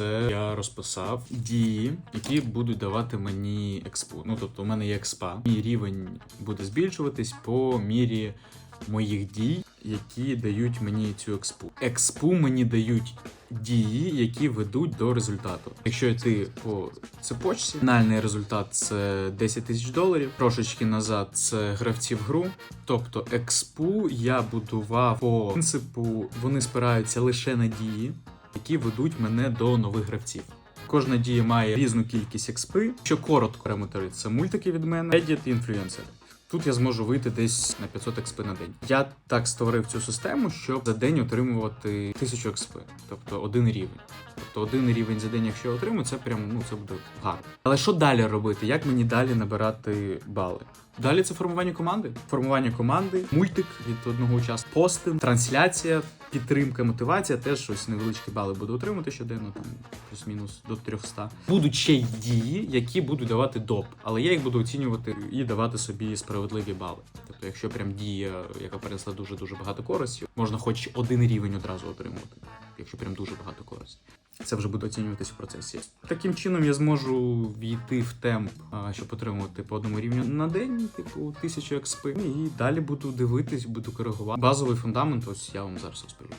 це я розписав дії, які будуть давати мені експу. Ну тобто, у мене є експа, і рівень буде збільшуватись по мірі моїх дій, які дають мені цю експу. Експу мені дають дії, які ведуть до результату. Якщо йти по цепочці, фінальний результат це 10 тисяч доларів. Трошечки назад це гравці в гру. Тобто експу я будував по принципу, вони спираються лише на дії, які ведуть мене до нових гравців. Кожна дія має різну кількість експи. Що коротко параметри, це мультики від мене, Reddit і інфлюенсери. Тут я зможу вийти десь на 500 експи на день. Я так створив цю систему, щоб за день отримувати 1000 експи, тобто один рівень. Тобто один рівень за день, якщо я отримую, це прям ну це буде гарно. Але що далі робити? Як мені далі набирати бали? Далі це формування команди. Формування команди, мультик від одного учасника, пости, трансляція, підтримка, мотивація. Теж ось невеличкі бали буду отримати щоденно, там плюс-мінус до 300. Будуть ще й дії, які будуть давати доп, але я їх буду оцінювати і давати собі справедливі бали. Тобто, якщо прям дія, яка принесла дуже дуже багато користі, можна хоч один рівень одразу отримувати, якщо прям дуже багато користі. Це вже буде оцінюватись в процесі. Таким чином я зможу війти в темп, щоб отримувати по одному рівню на день, типу тисячу експи. І далі буду дивитись, буду коригувати. Базовий фундамент, ось я вам зараз розповім.